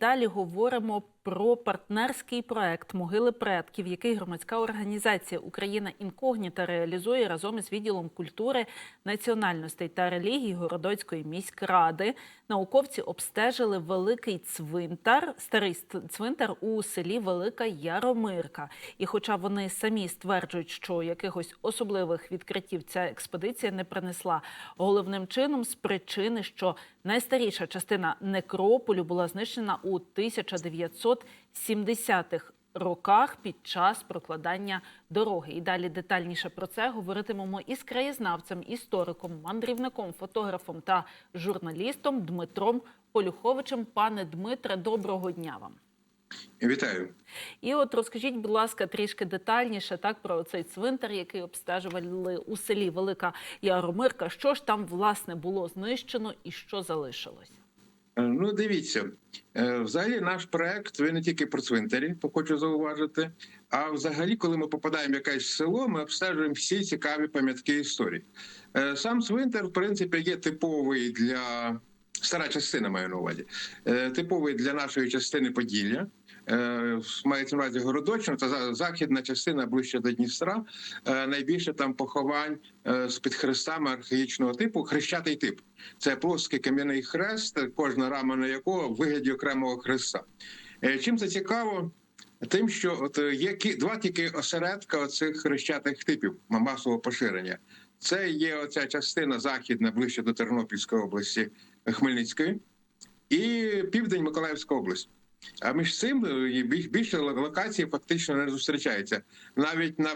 Далі говоримо про партнерський проект Могили предків, який громадська організація Україна Інкогніта реалізує разом із відділом культури, національностей та релігій Городоцької міськради. Науковці обстежили великий цвинтар, старий цвинтар у селі Велика Яромирка. І, хоча вони самі стверджують, що якихось особливих відкриттів ця експедиція не принесла, головним чином з причини, що найстаріша частина некрополю була знищена у 1970-х роках під час прокладання дороги. І далі детальніше про це говоритимемо із краєзнавцем, істориком, мандрівником, фотографом та журналістом Дмитром Полюховичем. Пане Дмитре, доброго дня вам. Вітаю. І от розкажіть, будь ласка, трішки детальніше так про цей цвинтар, який обстежували у селі Велика Яромирка. Що ж там власне було знищено і що залишилось? Е, Ну, дивіться, е, взагалі наш проект він не тільки про цвинтарі, хочу зауважити. А взагалі, коли ми попадаємо в якесь село, ми обстежуємо всі цікаві пам'ятки історії. Е, Сам цвинтар, в принципі, є типовий для стара частина, маю на увазі, е, типовий для нашої частини Поділля. Е, Мається на увазі Городочна, за- західна частина ближче до Дністра. Е, Найбільше там поховань з під хрестами архаїчного типу, хрещатий тип. Це плоский кам'яний хрест, кожна рама на якого в вигляді окремого хреста. Чим це цікаво? Тим, що от є два тільки осередка оцих хрещатих типів масового поширення. Це є оця частина західна, ближче до Тернопільської області Хмельницької, і південь Миколаївська область. А між цим е, більше локацій фактично не зустрічається. Навіть на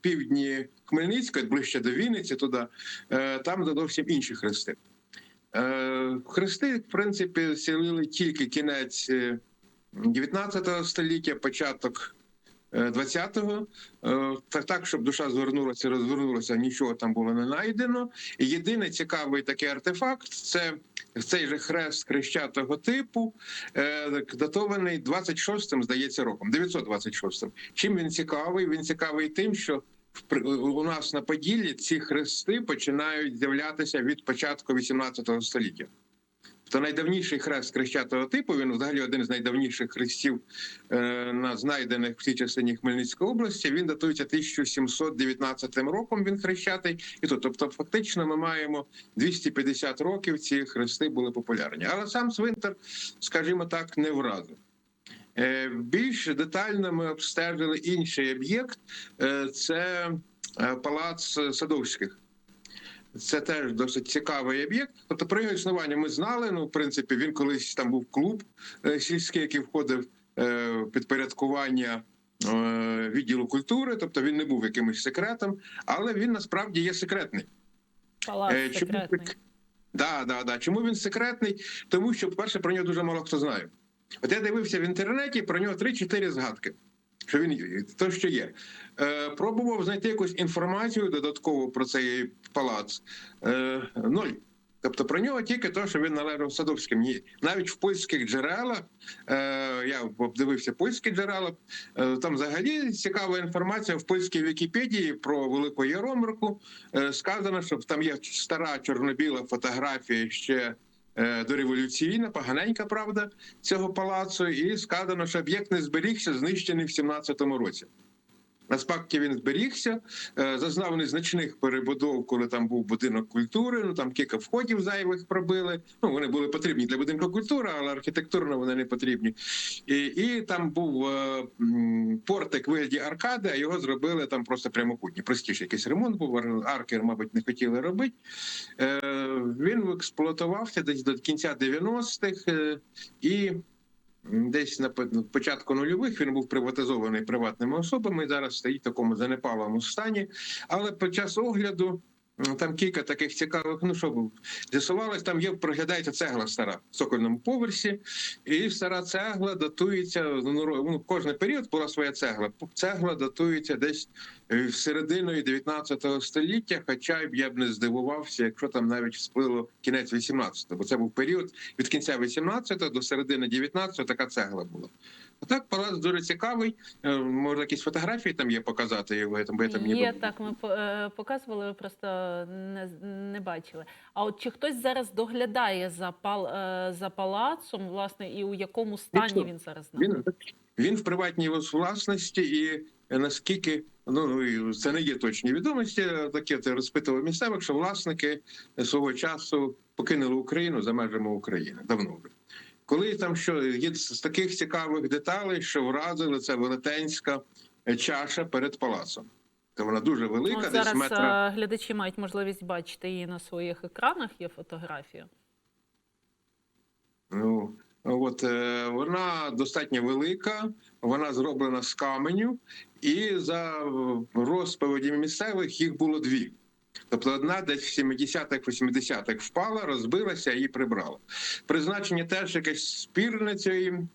півдні Хмельницької, ближче до Вінниці, туди, е, там зовсім інші хрести. Е, Хрести, в принципі, селили тільки кінець е, 19 століття, початок 20-го. Е, Так, так, щоб душа звернулася, розвернулася, нічого там було не знайдено. Єдиний цікавий такий артефакт це цей же хрест хрещатого типу, е, датований 26-м, здається, роком, 926-м. Чим він цікавий? Він цікавий тим, що у нас на Поділлі ці хрести починають з'являтися від початку 18 століття. То найдавніший хрест хрещатого типу, він взагалі один з найдавніших хрестів е, на знайдених в цій частині Хмельницької області. Він датується 1719 роком. Він хрещатий, і то, тобто, фактично, ми маємо 250 років. Ці хрести були популярні. Але сам цвинтар, скажімо так, не вразив. Е, Більш детально ми обстежили інший об'єкт. Е, Це палац Садовських. Це теж досить цікавий об'єкт. Тобто про його існування ми знали. Ну, в принципі, він колись там був клуб е, сільський, який входив е, в підпорядкування е, відділу культури, тобто він не був якимось секретом, але він насправді є секретний. Палац чому секретний. так? Да, да, да. Чому він секретний? Тому що, по-перше, про нього дуже мало хто знає. От я дивився в інтернеті про нього 3-4 згадки. Що він то, що є. Е, пробував знайти якусь інформацію додатково про цей палац. Е, ноль. Тобто про нього тільки те, що він належав Садовським. Ні. Навіть в польських джерелах, е, я обдивився польські джерела, е, там взагалі цікава інформація в польській Вікіпедії про Велику Яромирку. Е, сказано, що там є стара чорно-біла фотографія ще дореволюційна, поганенька, правда, цього палацу, і сказано, що об'єкт не зберігся, знищений в 17-му році. Насправді він зберігся, е, зазнав незначних перебудов, коли там був будинок культури. Ну там кілька входів зайвих пробили. Ну вони були потрібні для будинку культури, але архітектурно вони не потрібні. І, і там був е, портик вигляді аркади, а його зробили там просто прямокутні. Простіший якийсь ремонт був. ар- Аркер, мабуть, не хотіли робити. Е, він експлуатувався десь до кінця 90-х е, і. Десь на початку нульових він був приватизований приватними особами. і Зараз стоїть в такому занепалому стані. Але під час огляду там кілька таких цікавих. Ну що з'ясувалось, там є проглядається цегла стара в цокольному поверсі, і стара цегла датується. Ну, ро- ну кожний період була своя цегла. Цегла датується десь е, в серединою 19 століття, хоча б я б не здивувався, якщо там навіть сплило кінець 18-го, бо це був період від кінця 18-го до середини 19-го така цегла була. А так палац дуже цікавий. Е, Може, якісь фотографії там є показати його, там я там Є так, ми е, показували, ви просто не, не бачили. А от чи хтось зараз доглядає за пал е, за палацом, власне, і у якому стані він зараз Він, знаходиться? він в приватній власності, і наскільки ну це не є точні відомості, таке це розпитував місцевих, що власники свого часу покинули Україну за межами України давно вже. Коли там що є з таких цікавих деталей, що вразили це велетенська е, чаша перед палацом. Це вона дуже велика, От десь зараз метра. е, глядачі мають можливість бачити її на своїх екранах. Є фотографія. Ну от е, вона достатньо велика, вона зроблена з каменю, і за розповідями місцевих їх було дві. Тобто одна десь в 70-х, 80-х впала, розбилася і прибрала. Призначення теж якесь спірне цієї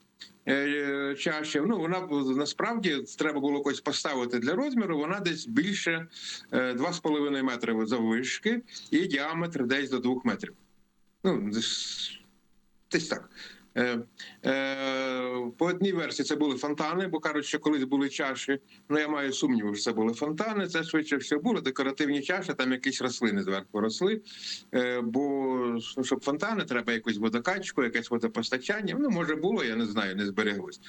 е, чаші. Ну вона насправді треба було якось поставити для розміру. Вона десь більше е, 2,5 метри заввишки і діаметр десь до 2 метрів. Ну, десь так. Е, е, по одній версії це були фонтани, бо кажуть, що колись були чаші. Ну я маю сумніву, що це були фонтани. Це швидше все були декоративні чаші, там якісь рослини зверху росли. Е, бо ну, щоб фонтани, треба якусь водокачку, якесь водопостачання. Ну, може, було, я не знаю, не збереглось.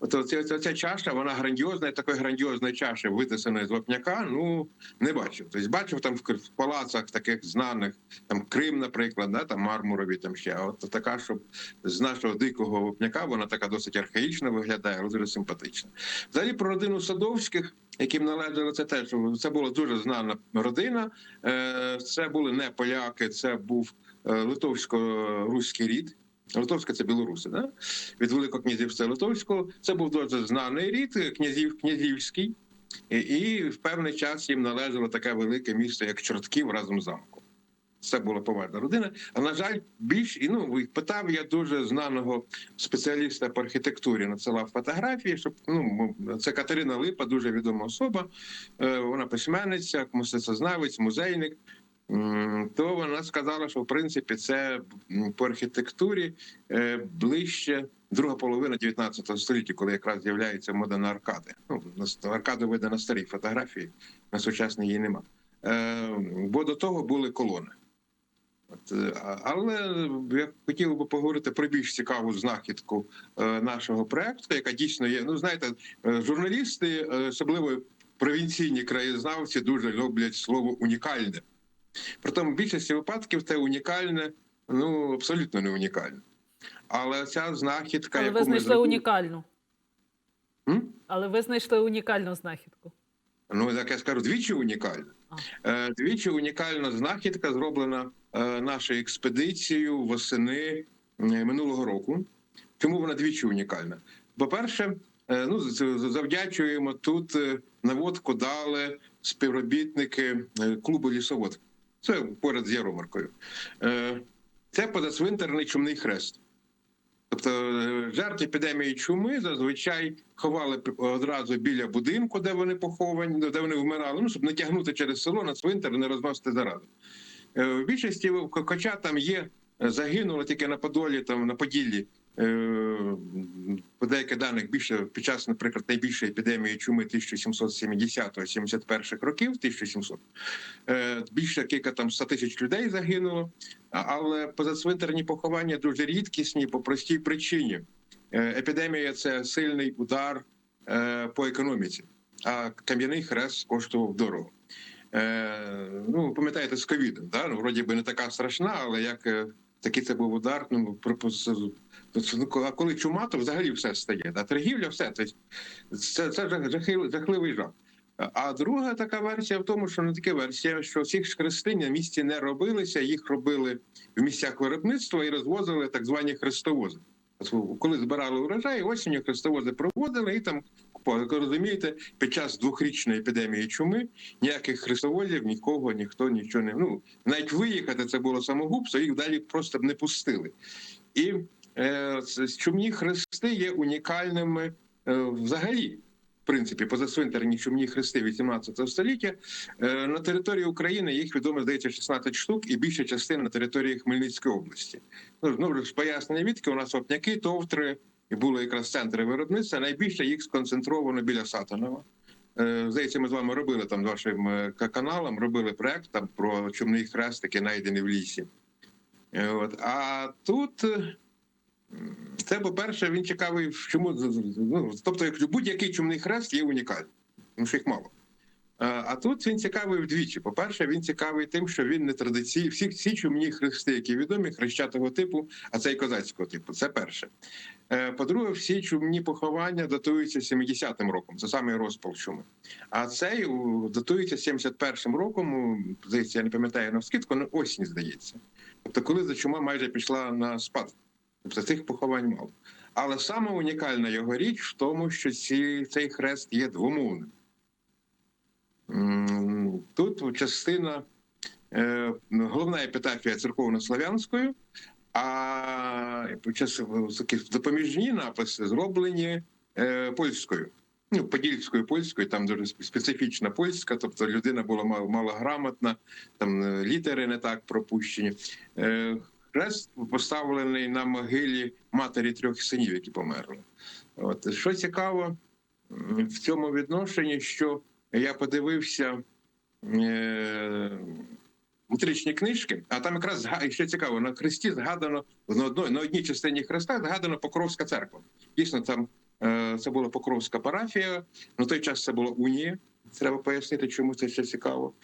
От ця, чаша, вона грандіозна, такої грандіозної чаші, витисаної з вапняка, ну не бачив. Тобто бачив там в палацах таких знаних, там Крим, наприклад, да, там мармурові, там ще. А от така, щоб з нашого дикого вапняка, вона така досить архаїчна виглядає, але дуже симпатична. Взагалі про родину Садовських, яким належало це теж це була дуже знана родина. Е, Це були не поляки, це був е, литовсько-руський рід. Литовська це білоруси, да? від Великого князівства Литовського. Це був дуже знаний рід, князів князівський, і в певний час їм належало таке велике місто, як Чортків разом з замком. Це була поважна родина. А на жаль, більш і ну питав я дуже знаного спеціаліста по архітектурі, надсилав фотографії. Щоб ну це Катерина Липа, дуже відома особа. Е, Вона письменниця, мистецтвознавець, музейник. То вона сказала, що в принципі це по архітектурі е, ближче друга половина 19 століття, коли якраз з'являється мода на аркади. Ну аркаду видно на старій фотографії, на сучасній її нема. Е, Бо до того були колони. Е, але я хотів би поговорити про більш цікаву знахідку е, нашого проекту, яка дійсно є. Ну, знаєте, е, журналісти, особливо провінційні краєзнавці, дуже люблять слово унікальне. Притому в більшості випадків це унікальне, ну абсолютно не унікальне. Але ця знахідка, Але яку ви знайшли зробили- унікальну. М? Але ви знайшли унікальну знахідку. Ну, як я скажу, двічі унікальна. Е, Двічі унікальна знахідка зроблена е, нашою експедицією восени минулого року. Чому вона двічі унікальна? По-перше, е, ну завдячуємо тут наводку дали співробітники клубу лісовод. Це поряд з ярмаркою. Е, Це позацвинтерний чумний хрест. Тобто е, жертв епідемії чуми зазвичай ховали одразу біля будинку, де вони поховані, де вони вмирали, ну щоб не тягнути через село на цвинтар, не розносити заразу. Е, В більшості хоча там є е, загинуло тільки на Подолі, там на Поділлі. Е, По деяких даних більше під час, наприклад, найбільшої епідемії чуми 1770-71 років, 1700, е, більше кілька там 100 тисяч людей загинуло. Але позацвинтерні поховання дуже рідкісні по простій причині. Е, Епідемія це сильний удар е, по економіці, а кам'яний хрест коштував дорого. Е, ну, пам'ятаєте, з ковідом, да? ну, вроді би не така страшна, але як е, такий це був удар, ну, ну, а коли чума, то взагалі все стає. А Торгівля, все. Це, це жах- жахливий жах. А друга така версія в тому, що не така версія, що всіх хрестинь на місці не робилися, їх робили в місцях виробництва і розвозили так звані хрестовози. Коли збирали урожай, осінню хрестовози проводили і там. Розумієте, під час двохрічної епідемії чуми ніяких хрестовозів нікого, ніхто нічого не ну навіть виїхати це було самогубство, їх далі просто б не пустили. І е, чумні хрести є унікальними е, взагалі. В принципі, позасвинтерні чумні хрести 18 століття. Е, На території України їх відомо, здається, 16 штук, і більша частина на території Хмельницької області. Ну, ж пояснення відки, у нас вапняки, товтри, і були якраз центри виробництва. Найбільше їх сконцентровано біля Сатанова. Е, Здається, ми з вами робили там вашим е, каналом, робили проект там про чумний хрест, який знайдений в лісі. От. А тут це, по-перше, він цікавий, чому ну, тобто, як будь-який чумний хрест є унікальний, тому що їх мало. Е, А тут він цікавий вдвічі. По-перше, він цікавий тим, що він не традиційний. Всі, всі чумні хрести, які відомі, хрещатого типу, а це і козацького типу. Це перше. Е, По-друге, всі чумні поховання датуються 70-м роком. Це саме розпал чуми. А цей датується 71-м роком. Здається, я не пам'ятаю на навскидку, ну осінь здається. Тобто, коли за чума майже пішла на спад. Тобто цих поховань мало. Але саме унікальна його річ в тому, що ці, цей хрест є двомовним. Тут частина, е, головна епітафія церковно-слав'янською, а допоміжні написи зроблені е, польською. Ну, подільською польською, там дуже специфічна польська, тобто людина була малограмотна, там е, літери не так пропущені. Е, Хрест поставлений на могилі матері трьох синів, які померли. От що цікаво в цьому відношенні, що я подивився е, метричні книжки, а там якраз ще цікаво, на хресті згадано на одній, на одній частині хреста згадано Покровська церква. Дійсно, там е, це була Покровська парафія. На той час це була унія. Треба пояснити, чому це ще цікаво.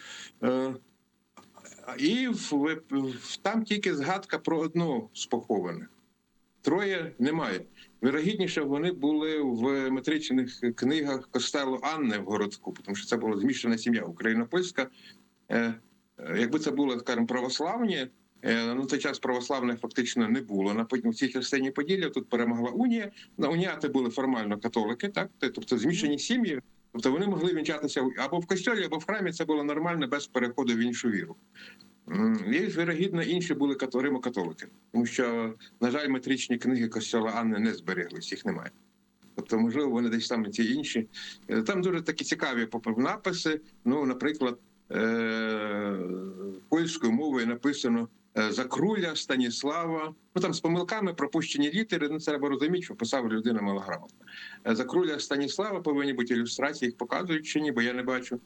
І в, в- там тільки згадка про одного з похованих. Троє немає. Вірогідніше, вони були в метричних книгах костелу Анни в городку, тому що це була змішана сім'я україно-польська. Е, е, Якби це було, скажімо, православні, е, на той час православних фактично не було. На в цій частині Поділля тут перемогла унія. На уніати були формально католики, так тобто змішані сім'ї. Тобто вони могли вінчатися або в костьолі, або в храмі. Це було нормально без переходу в іншу віру. Є, вірогідно, інші були като- римо-католики, тому що, на жаль, метричні книги костьола Анни не збереглись, їх немає. Тобто, можливо, вони десь там ці інші. Е, Там дуже такі цікаві написи. Ну, наприклад, е- польською мовою написано Закруля Станіслава. Ну там з помилками пропущені літери. Ну це треба розуміти, що писав людина малограмотна. Е, Закруля Станіслава повинні бути ілюстрації, їх показують чи ні, бо я не бачу.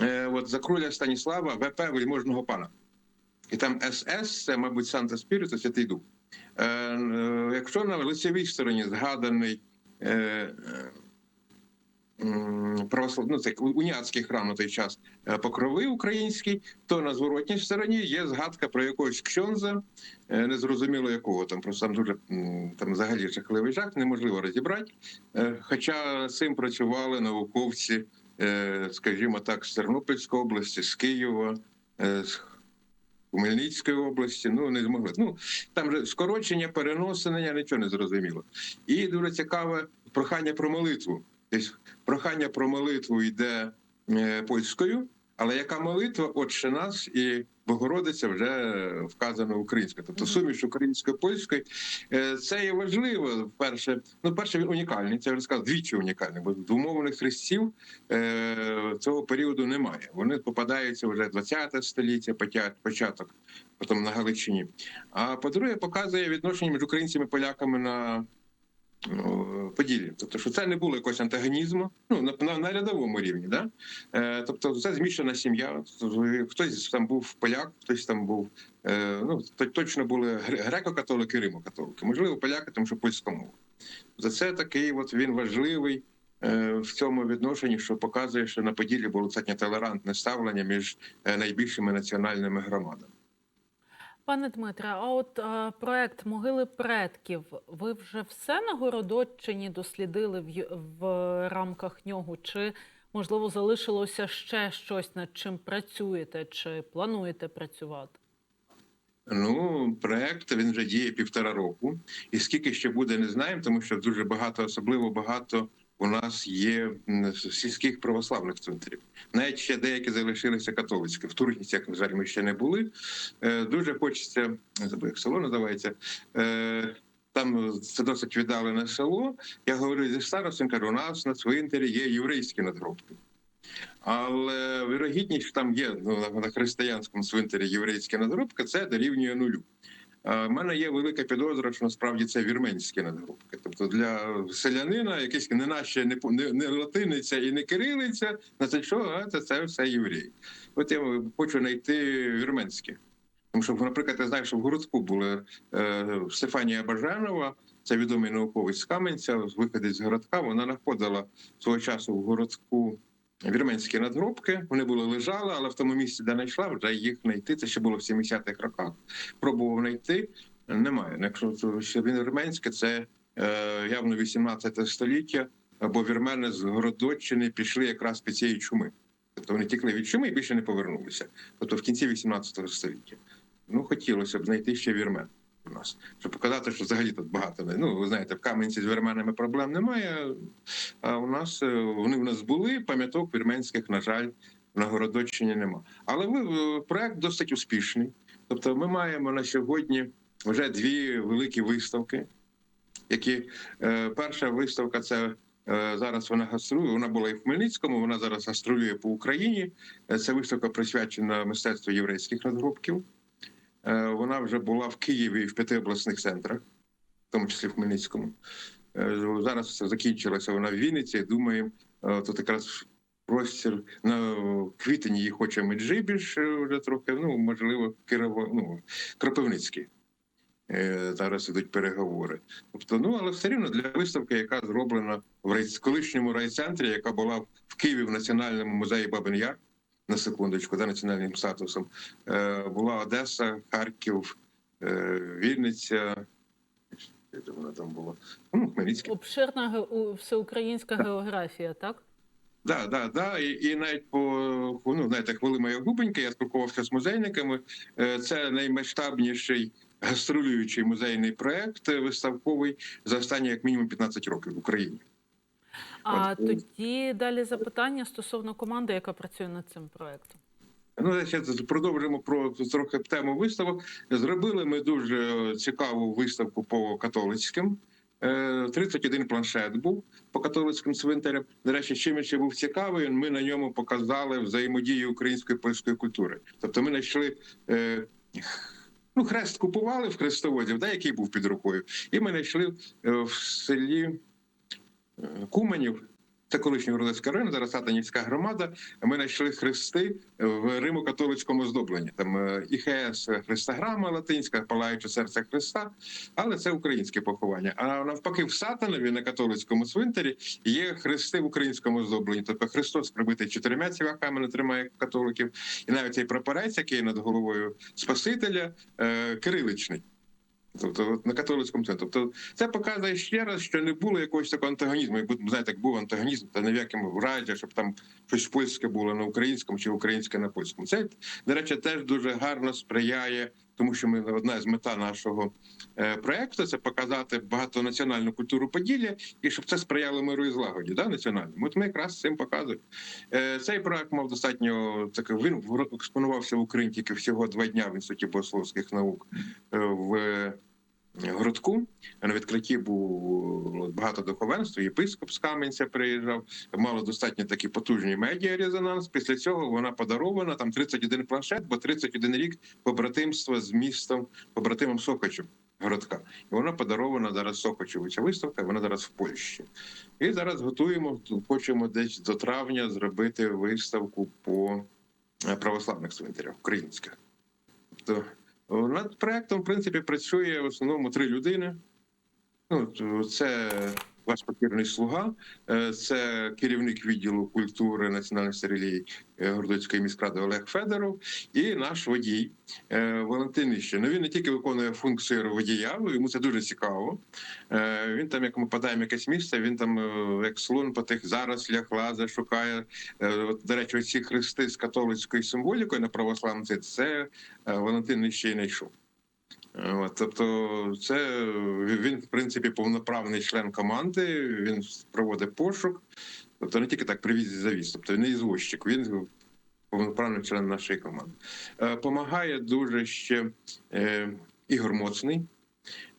Е, От Закруля Станіслава, ВП вельможного пана. І там СС, це, мабуть, Санта Спіриту, Святий Дух. Е, е, якщо на лицевій стороні згаданий е, е, православ... ну, це уніатський храм на той час е, покрови український, то на зворотній стороні є згадка про якогось ксьонза, е, незрозуміло якого там, просто там дуже там взагалі жахливий жах, неможливо розібрати. Е, Хоча цим працювали науковці, скажімо так, з Тернопільської області, з Києва. з Хмельницької області, ну не змогли. Ну там же скорочення, переносення, нічого не зрозуміло. І дуже цікаве прохання про молитву. Тобто прохання про молитву йде е, польською, але яка молитва, отче нас і Богородиця вже вказано українською. Тобто суміш української польської Е, це є важливо. Перше, ну перше він унікальний. Це я вже сказав, двічі унікальний, бо двомовних хрестів е, цього періоду немає. Вони попадаються вже 20 століття, початок, потім на Галичині. А по-друге, показує відношення між українцями і поляками на ну, Поділлі. Тобто, що це не було якогось антагонізму, ну на, на, на рядовому рівні. Да? Е, тобто, це змішана сім'я. Хтось там був поляк, хтось там був. Е, ну, точно були греко-католики, римо-католики. Можливо, поляки, тому що польська мова. За це такий от він важливий е, в цьому відношенні, що показує, що на Поділлі було достатньо толерантне ставлення між е, найбільшими національними громадами. Пане Дмитре, а от е, проект могили предків, ви вже все на Городоччині дослідили в, в рамках нього? Чи можливо залишилося ще щось, над чим працюєте, чи плануєте працювати? Ну, проект він вже діє півтора року, і скільки ще буде, не знаємо, тому що дуже багато, особливо багато у нас є сільських православних центрів. Навіть ще деякі залишилися католицькі. В Турківці, як жаль, ми ще не були. Е, Дуже хочеться, забув, як село називається. Е, там це досить віддалене село. Я говорю зі старостом, кажу, у нас на цвинтарі є єврейські надгробки. Але вірогідність, що там є ну, на- християнському цвинтарі єврейські надгробки, це дорівнює нулю. У мене є велика підозра, що насправді це вірменські надгробки. Тобто для селянина якийсь не наші не, не, не латиниця і не кирилиця, на це що це, це все євреї. От я хочу знайти вірменські. Тому що, наприклад, я знаю, що в городку була е, Стефанія Бажанова, це відомий науковець з Кам'янця, виходить з городка. Вона знаходила свого часу в городку вірменські надгробки. Вони були лежали, але в тому місці, де знайшла, вже їх знайти. Це ще було в 70-х роках. Пробував знайти. Немає. Якщо це ще він вірменське, це е, явно 18 століття, або вірмени з Городоччини пішли якраз під цієї чуми. Тобто вони тікли від чуми і більше не повернулися. Тобто в кінці 18 століття. Ну, хотілося б знайти ще вірмен у нас, щоб показати, що взагалі тут багато. Ну, ви знаєте, в Кам'янці з вірменами проблем немає. А у нас е, вони в нас були, пам'яток вірменських, на жаль, на Городоччині нема. Але ви, е, проект досить успішний. Тобто, ми маємо на сьогодні вже дві великі виставки, які е, перша виставка це. Зараз вона гастролює. Вона була і в Хмельницькому. Вона зараз гастролює по Україні. Це виставка присвячена мистецтву єврейських надгробків. Е, Вона вже була в Києві в п'яти обласних центрах, в тому числі в Хмельницькому. Е, Зараз це закінчилася вона в Вінниці. Думаємо, е, тут якраз простір на квітень її хоче Меджибіж е, вже трохи. Ну можливо, Кирово, ну Кропивницький. Зараз ідуть переговори. Тобто, ну але все рівно для виставки, яка зроблена в колишньому райцентрі, яка була в Києві в Національному музеї Бабин Яр, на секундочку, за національним статусом, е, була Одеса, Харків, е, Вінниця. Де вона там була? Ну, Хмельницький. Обширна всеукраїнська географія, так? Да, да, да. І, і навіть по ну, знаєте, хвили моя губенька, я спілкувався з музейниками. Е, Це наймасштабніший гастролюючий музейний проект виставковий за останні як мінімум 15 років в Україні. А От, тоді далі запитання стосовно команди, яка працює над цим проектом. Ну, ще продовжимо про трохи тему виставок. Зробили ми дуже цікаву виставку по католицьким. Е, 31 планшет був по католицьким цвинтарям. До речі, чим ще був цікавий, ми на ньому показали взаємодію української польської культури. Тобто ми знайшли. Е, Ну, хрест купували в хрестоводів, да, який був під рукою, і ми знайшли е, в селі Куманів, це колишній Городецький район, зараз Сатанівська громада. Ми знайшли хрести в римо-католицькому оздобленні. Там е, ІХС Христограма латинська, палаюче серце Христа, але це українське поховання. А навпаки, в Сатанові на католицькому цвинтарі є хрести в українському оздобленні. Тобто Христос прибитий чотирма ціваками, не тримає католиків, і навіть цей прапорець, який над головою Спасителя, е, кириличний. Тобто на католицькому центрі. Тобто це показує ще раз, що не було якогось такого антагонізму. Якби знаєте, як був антагонізм, та не в якому разі, щоб там щось польське було на українському чи українське на польському. Це, до речі, теж дуже гарно сприяє, тому що ми одна з мета нашого е, проекту це показати багатонаціональну культуру Поділля і щоб це сприяло миру і злагоді, да, національному. От ми якраз цим показуємо. Е, цей проект мав достатньо так. Він експонувався в Україні тільки всього два дня в інституті богословських наук е, в городку. На відкритті був багато духовенства, єпископ з Кам'янця приїжджав, мало достатньо такий потужний медіа-резонанс. Після цього вона подарована там 31 планшет, бо 31 рік побратимства з містом, побратимом Сокочем. Городка, і вона подарована зараз Сокочеву. Ця виставка, вона зараз в Польщі. І зараз готуємо, хочемо десь до травня зробити виставку по е, православних цвинтарях українських. Над проектом, в принципі, працює в основному три людини. Ну, це ваш покірний слуга, е, це керівник відділу культури національності релігії е, Городоцької міськради Олег Федоров і наш водій е, Валентин Іщин. Ну, він не тільки виконує функцію водія, йому це дуже цікаво. Він там, як ми подаємо якесь місце, він там як слон по тих зарослях лазе, шукає. От, до речі, ці хрести з католицькою символікою на православниці, це Валентин ще й знайшов. От, тобто, це він, в принципі, повноправний член команди. Він проводить пошук. Тобто не тільки так привіз і завіз. Тобто він не ізвозчик, він повноправний член нашої команди. Е, Помагає дуже ще е, Ігор Моцний.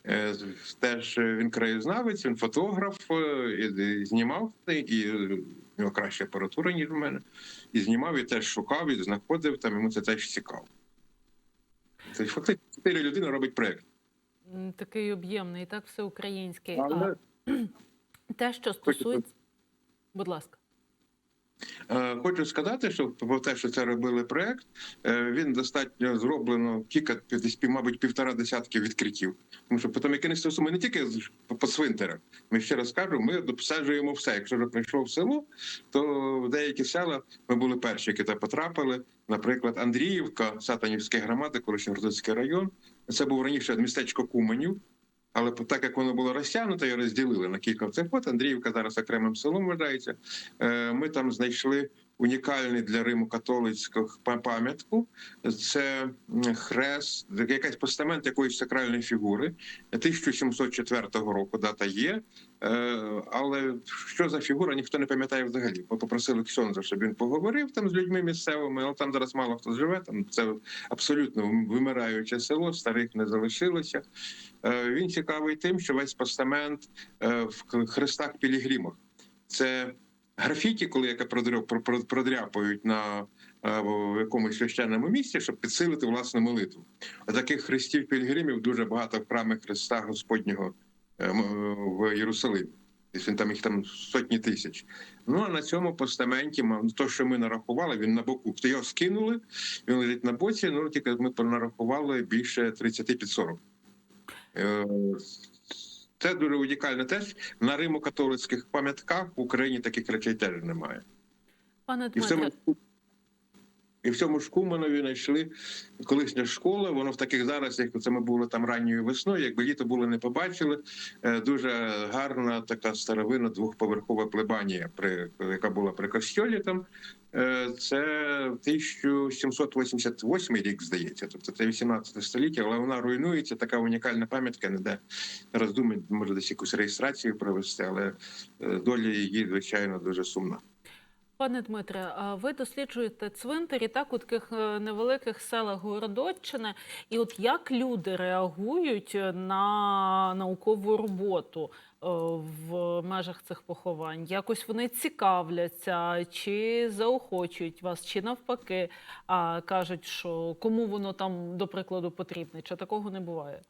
Е, Теж він краєзнавець, він фотограф, і, знімав і, в нього краща апаратура, ніж в мене. І знімав, і теж шукав, і знаходив, там йому це теж цікаво. Це фактично чотири людини робить проєкт. Такий об'ємний, так, всеукраїнський. Але А те, що стосується. Будь ласка. Е, Хочу сказати, що про те, що це робили проект, е, він достатньо зроблено кілька мабуть, півтора десятки відкриттів. Тому що потім яке не ми не тільки по- цвинтарах. Ми ще раз кажу, ми обсаджуємо все. Якщо вже прийшло в село, то в деякі села ми були перші, які потрапили. Наприклад, Андріївка, Сатанівська громада, Городоцький район. Це був раніше містечко Куменів. Але так як воно було розтягнуто і розділили на кілька цих от Андріївка зараз окремим селом вважається. Е, Ми там знайшли унікальний для Риму католицьку па- пам'ятку. Це хрест, якийсь постамент якоїсь сакральної фігури 1704 року. Дата є. Е, Але що за фігура, ніхто не пам'ятає взагалі. Ми попросили Ксьонза, щоб він поговорив там з людьми місцевими, але там зараз мало хто живе. Там це абсолютно вимираюче село, старих не залишилося. Е, Він цікавий тим, що весь постамент е, в хрестах пілігримах. Це графіті, коли яке продря- про- про- продряпують на е, в якомусь священному місці, щоб підсилити власну молитву. А таких хрестів пілігримів дуже багато в храмі Христа Господнього е, в Єрусалимі. Він там їх там сотні тисяч. Ну а на цьому постаменті то, що ми нарахували, він на боку. Його скинули, він лежить на боці. Ну тільки ми нарахували більше 30 під 40. Це дуже унікально теж. На римо-католицьких пам'ятках в Україні таких речей теж немає. Пане Дмитре, і в цьому Шкуманові знайшли колишня школа. Воно в таких зараз, як це ми були там ранньою весною, якби літо було не побачили. Е, Дуже гарна така старовинна двохповерхова плебанія, при яка була при костьолі. Там Е, це 1788 рік, здається. Тобто це 18 століття, але вона руйнується. Така унікальна пам'ятка. Не де зараз може десь якусь реєстрацію провести, але е, доля її звичайно дуже сумна. Пане Дмитре, а ви досліджуєте цвинтарі так у таких е, невеликих селах Городоччини. І от як люди реагують на наукову роботу е, в межах цих поховань? Якось вони цікавляться, чи заохочують вас, чи навпаки, а кажуть, що кому воно там, до прикладу, потрібне, чи такого не буває?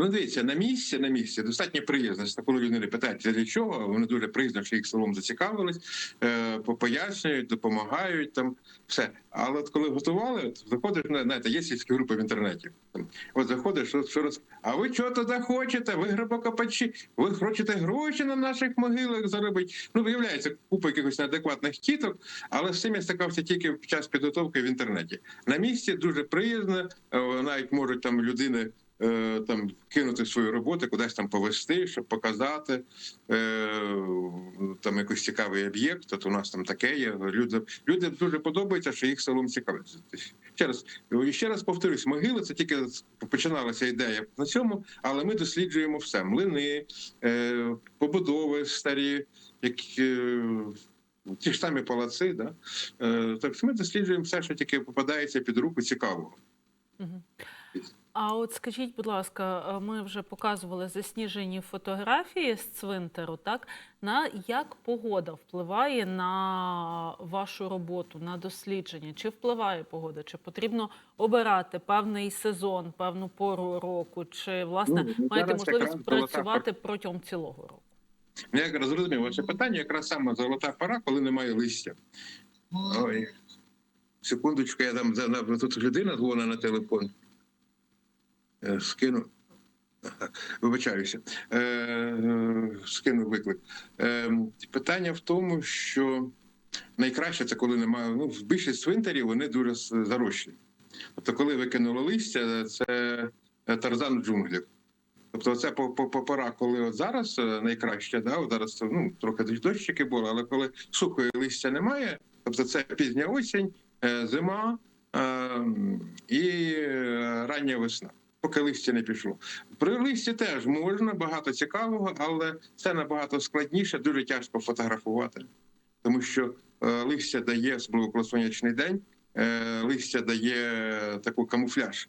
Ну, дивіться, на місці, на місці достатньо приязно. Коли людини питають, для чого, вони дуже приязно, що їх селом зацікавились, е, пояснюють, допомагають там все. Але от коли готували, от заходиш на знаєте, є сільські групи в інтернеті. От заходиш, що, роз... а ви чого туди хочете? Ви грибокопачі, ви хочете гроші на наших могилах заробити. Ну, виявляється, купа якихось неадекватних тіток, але з цим я стикався тільки під час підготовки в інтернеті. На місці дуже приязно, е, навіть можуть там людини там кинути свою роботу, кудись там повести, щоб показати е, там якийсь цікавий об'єкт. От у нас там таке є. Люди, люди дуже подобається, що їх селом цікавить. Ще раз ще раз повторюсь, могили це тільки починалася ідея на цьому, але ми досліджуємо все: млини, е, побудови старі, які. е, Ті ж самі палаци, да? Е, так ми досліджуємо все, що тільки попадається під руку цікавого. А от скажіть, будь ласка, е, ми вже показували засніжені фотографії з цвинтару, так? На як погода впливає на вашу роботу, на дослідження? Чи впливає погода? Чи потрібно обирати певний сезон, певну пору року? Чи власне Ну, маєте можливість якраз золота працювати протягом цілого року? Ну, Я якраз зрозумів ваше питання, якраз саме золота пора, коли немає листя. Ой. Секундочку, я там за- тут людина дзвонить на телефон. Е, Скину. Вибачаюся. Е, Скину виклик. Е, Питання в тому, що найкраще це коли немає. Ну, більшість цвинтарів вони дуже зарощені. Тобто, коли викинуло листя, це е, тарзан в джунглях. Тобто, це по, по, по пора, коли от зараз е, найкраще, да, от зараз ну, трохи дощики були, але коли сухої листя немає, тобто це пізня осінь, зима е, і рання весна, поки листя не пішло. При листі теж можна, багато цікавого, але це набагато складніше, дуже тяжко фотографувати, тому що е, листя дає, особливо сонячний день, е, листя дає таку камуфляж.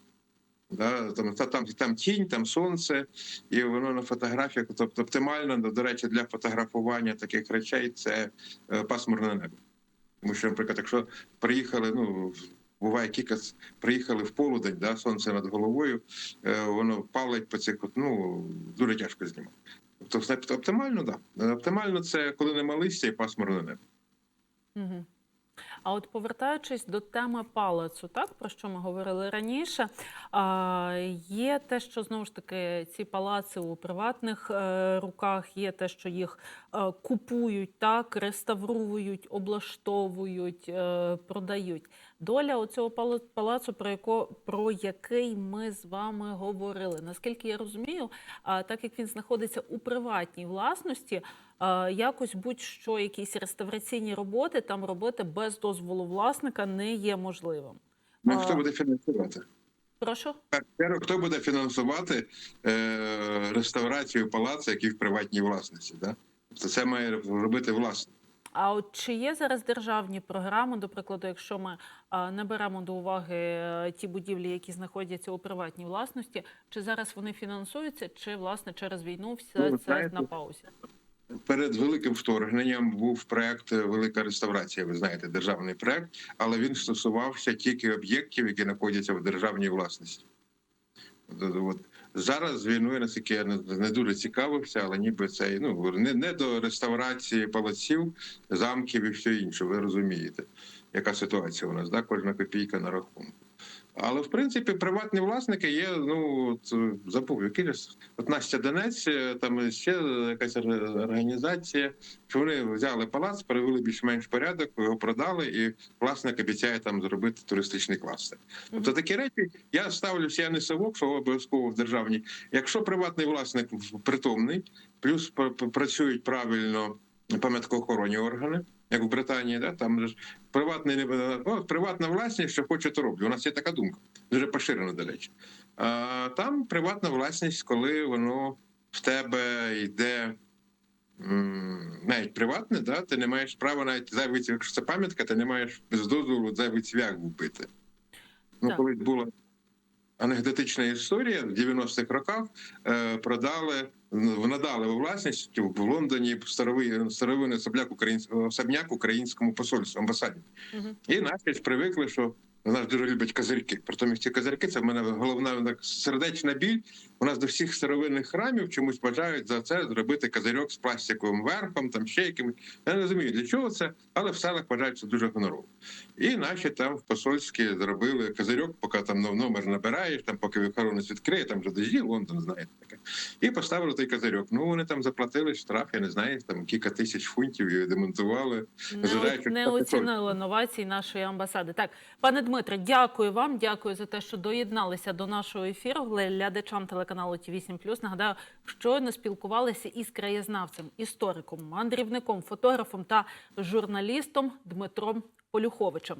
Да, там, там, там тінь, там сонце, і воно на фотографіях, тобто оптимально, до речі, для фотографування таких речей це е, пасмурне небо. Тому що, наприклад, якщо приїхали, ну буває кікас, приїхали в полудень, да, сонце над головою, е, воно палить по цих, ну дуже тяжко знімати. Тобто, оптимально, так. Да. Оптимально це коли нема листя і пасмурне небо. Угу. А от повертаючись до теми палацу, так про що ми говорили раніше, є те, що знову ж таки ці палаци у приватних е, руках, є те, що їх е, купують, так реставрують, облаштовують, продають. Доля оцього палацу, про яко про який ми з вами говорили. Наскільки я розумію, а, так як він знаходиться у приватній власності, а, якось будь-що якісь реставраційні роботи там робити без дозволу власника не є можливим. Ну, хто буде фінансувати? Прошу. Хто буде фінансувати е, реставрацію палацу, який в приватній власності? Да? Тобто це має робити власник. А от чи є зараз державні програми, до прикладу, якщо ми не беремо до уваги е, ті будівлі, які знаходяться у приватній власності, чи зараз вони фінансуються, чи власне через війну все Ну, це на паузі? Перед великим вторгненням був проект Велика реставрація. Ви знаєте, державний проект, але він стосувався тільки об'єктів, які знаходяться в державній власності. От- От зараз війною, наскільки я не дуже цікавився, але ніби це ну не, не до реставрації палаців, замків і все інше. Ви розумієте, яка ситуація у нас, да? кожна копійка на рахунку. Але в принципі приватні власники є. Ну от, забув, с- от Настя Донець, е, там ще якась організація. Що вони взяли палац, перевели більш-менш порядок, його продали, і власник обіцяє там зробити туристичний кластер. Тобто такі речі я ставлюся, я не совок, що обов'язково в державній. Якщо приватний власник притомний, плюс пр- пр- працюють правильно пам'яткоохоронні органи. Як в Британії, да там ж приватний о, приватна власність, що хоче, то роблю. У нас є така думка, дуже поширена, до речі. А там приватна власність, коли воно в тебе йде навіть приватне, да, ти не маєш права навіть зайвий цвях, якщо це пам'ятка, ти не маєш без дозволу зайвий цвях вбити. Ну, Так. колись була анекдотична історія в 90-х роках е, продали, ну, надали у власність в Лондоні старовий старовинний особняк українського особняк українському посольству амбасаді. Мгм. І наші привикли, що нас дуже люблять козирки. Притом ці козирки це в мене головна сердечна біль. У нас до всіх старовинних храмів чомусь бажають за це зробити козирьок з пластиковим верхом, там ще якимось. Я не розумію, для чого це, але в селах вважають це дуже гонорово. І наші там в посольські зробили козирьок, поки там номер набираєш, там поки охоронець відкриє, там вже дожді, Лондон знаєте таке. І поставили той козирьок. Ну вони там заплатили штраф, я не знаю, там кілька тисяч фунтів і демонтували. Не, не оцінили новації нашої амбасади. Так, пане Дмитре, дякую вам. Дякую за те, що доєдналися до нашого ефіру. Глядачам телеканалу Ті 8 Нагадаю, щойно спілкувалися із краєзнавцем, істориком, мандрівником, фотографом та журналістом Дмитром Полюховичем.